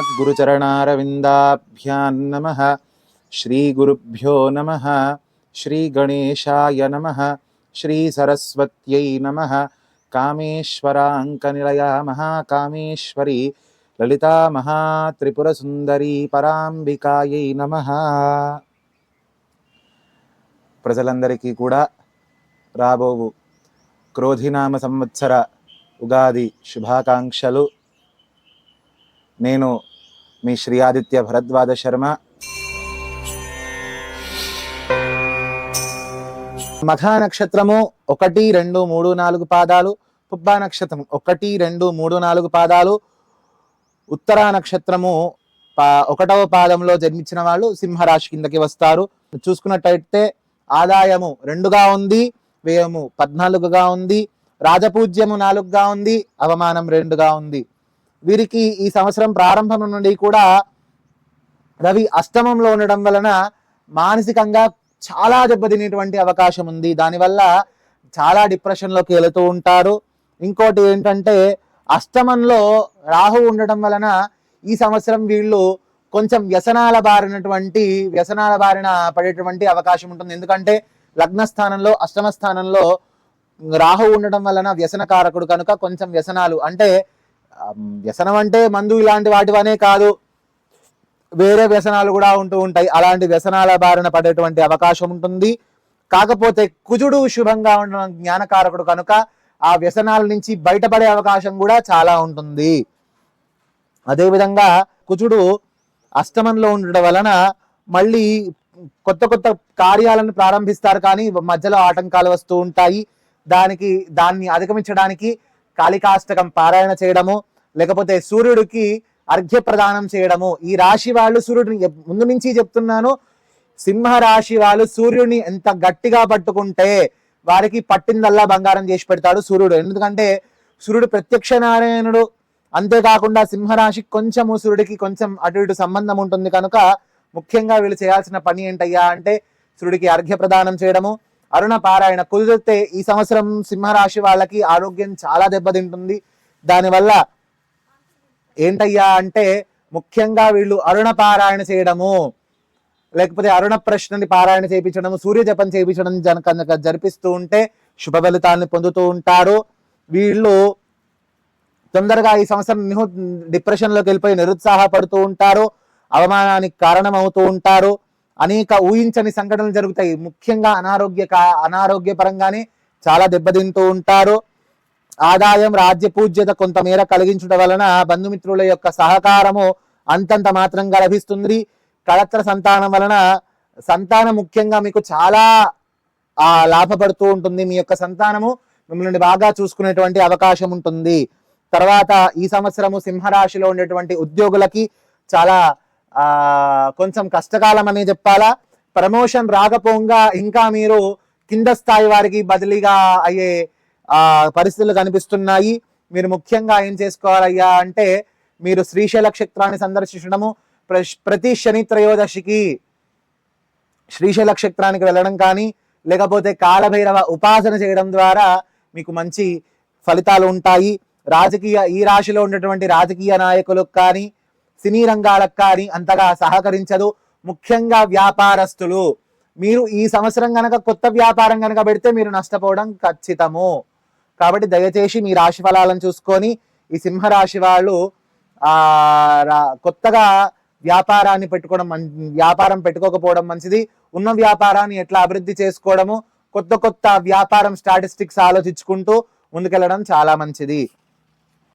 శ్రీమద్గురుచరణారవిందాభ్యాన్నమ శ్రీగురుభ్యో నమ శ్రీగణేశాయ నమ శ్రీసరస్వత్యై నమ కామేశ్వరాంకనిలయ మహాకామేశ్వరి లలితామహాత్రిపురసుందరీ పరాంబికాయై నమ ప్రజలందరికీ కూడా రాబోవు క్రోధినామ సంవత్సర ఉగాది శుభాకాంక్షలు. నేను మీ శ్రీ ఆదిత్య భరద్వాజ శర్మ. మఘా నక్షత్రము ఒకటి రెండు మూడు నాలుగు పాదాలు పుబ్బా నక్షత్రం ఒకటి రెండు మూడు నాలుగు పాదాలు ఉత్తరా నక్షత్రము పా ఒకటవ పాదంలో జన్మించిన వాళ్ళు సింహరాశి కిందకి వస్తారు. చూసుకున్నట్టయితే ఆదాయము రెండుగా ఉంది వ్యయము పద్నాలుగుగా ఉంది రాజపూజ్యము నాలుగుగా ఉంది అవమానం రెండుగా ఉంది. వీరికి ఈ సంవత్సరం ప్రారంభం నుండి కూడా రవి అష్టమంలో ఉండడం వలన మానసికంగా చాలా దెబ్బతినేటువంటి అవకాశం ఉంది. దానివల్ల చాలా డిప్రెషన్లోకి వెళుతూ ఉంటారు. ఇంకోటి ఏంటంటే అష్టమంలో రాహు ఉండడం వలన ఈ సంవత్సరం వీళ్ళు కొంచెం వ్యసనాల బారినటువంటి వ్యసనాల బారిన పడేటువంటి అవకాశం ఉంటుంది. ఎందుకంటే లగ్న స్థానంలో అష్టమ స్థానంలో రాహు ఉండడం వలన వ్యసనకారకుడు కనుక కొంచెం వ్యసనాలు అంటే వ్యసనం అంటే మందు ఇలాంటి వాటివనే కాదు. వేరే వ్యసనాలు కూడా ఉంటూ ఉంటాయి. అలాంటి వ్యసనాల బారిన పడేటువంటి అవకాశం ఉంటుంది. కాకపోతే కుజుడు శుభంగా ఉండడం జ్ఞానకారకుడు కనుక ఆ వ్యసనాల నుంచి బయటపడే అవకాశం కూడా చాలా ఉంటుంది. అదేవిధంగా కుజుడు అష్టమంలో ఉండడం వలన మళ్ళీ కొత్త కొత్త కార్యాలను ప్రారంభిస్తారు కానీ మధ్యలో ఆటంకాలు వస్తూ ఉంటాయి. దానికి దాన్ని అధిగమించడానికి కాళికాష్టకం పారాయణ చేయడము లేకపోతే సూర్యుడికి అర్ఘ్య ప్రదానం చేయడము. ఈ రాశి వాళ్ళు సూర్యుడిని ముందు నుంచి చెప్తున్నాను సింహ రాశి వాళ్ళు సూర్యుడిని ఎంత గట్టిగా పట్టుకుంటే వారికి పట్టిందల్లా బంగారం చేసి పెడతాడు సూర్యుడు. ఎందుకంటే సూర్యుడు ప్రత్యక్ష నారాయణుడు. అంతేకాకుండా సింహరాశి కొంచెము సూర్యుడికి కొంచెం అటు ఇటు సంబంధం ఉంటుంది కనుక ముఖ్యంగా వీళ్ళు చేయాల్సిన పని ఏంటయ్యా అంటే సూర్యుడికి అర్ఘ్య ప్రదానం చేయడము. అరుణ పారాయణ కుదిరితే ఈ సంవత్సరం సింహరాశి వాళ్ళకి ఆరోగ్యం చాలా దెబ్బతింటుంది. దానివల్ల ఏంటయ్యా అంటే ముఖ్యంగా వీళ్ళు అరుణ పారాయణ చేయడము లేకపోతే అరుణ ప్రశ్నని పారాయణ చేయించడం సూర్య జపం చేయించడం జనక కనుక జరిపిస్తూ ఉంటే శుభ ఫలితాన్ని పొందుతూ ఉంటారు. వీళ్ళు తొందరగా ఈ సంవత్సరం నిహు డిప్రెషన్లోకి వెళ్ళిపోయి నిరుత్సాహపడుతూ ఉంటారు అవమానానికి కారణం అవుతూ ఉంటారు. అనేక ఊహించని సంఘటనలు జరుగుతాయి. ముఖ్యంగా అనారోగ్య కా- అనారోగ్యపరంగానే చాలా దెబ్బతింటూ ఉంటారు. ఆదాయం రాజ్య పూజ్యత కొంతమేర కలిగించడం వలన బంధుమిత్రుల యొక్క సహకారము అంతంత మాత్రంగా లభిస్తుంది. కళత్ర సంతానం వలన సంతానం ముఖ్యంగా మీకు చాలా ఆ లాభపడుతూ ఉంటుంది మీ యొక్క సంతానము. మిమ్మల్ని బాగా చూసుకునేటువంటి అవకాశం ఉంటుంది. తర్వాత ఈ సంవత్సరము సింహరాశిలో ఉండేటువంటి ఉద్యోగులకి చాలా ఆ కొంచెం కష్టకాలం అనే చెప్పాలా. ప్రమోషన్ రాకపోగా ఇంకా మీరు కింద స్థాయి వారికి బదిలీగా అయ్యే ఆ పరిస్థితులు కనిపిస్తున్నాయి. మీరు ముఖ్యంగా ఏం చేసుకోవాలయ్యా అంటే మీరు శ్రీశైల క్షేత్రాన్ని సందర్శించడము ప్రతి శని త్రయోదశికి శ్రీశైల క్షేత్రానికి వెళ్ళడం కానీ లేకపోతే కాలభైరవ ఉపాసన చేయడం ద్వారా మీకు మంచి ఫలితాలు ఉంటాయి. రాజకీయ ఈ రాశిలో ఉన్నటువంటి రాజకీయ నాయకులకు కానీ సినీ రంగాలకు కానీ అంతగా సహకరించదు. ముఖ్యంగా వ్యాపారస్తులు. మీరు ఈ సంవత్సరం కనుక కొత్త వ్యాపారం కనుక పెడితే మీరు నష్టపోవడం ఖచ్చితము. కాబట్టి దయచేసి మీ రాశి ఫలాలను చూసుకొని ఈ సింహరాశి వాళ్ళు ఆ రా- కొత్తగా వ్యాపారాన్ని పెట్టుకోవడం మం- వ్యాపారం పెట్టుకోకపోవడం మంచిది. ఉన్న వ్యాపారాన్ని ఎట్లా అభివృద్ధి చేసుకోవడము కొత్త కొత్త వ్యాపారం స్టాటిస్టిక్స్ ఆలోచించుకుంటూ ముందుకెళ్ళడం చాలా మంచిది.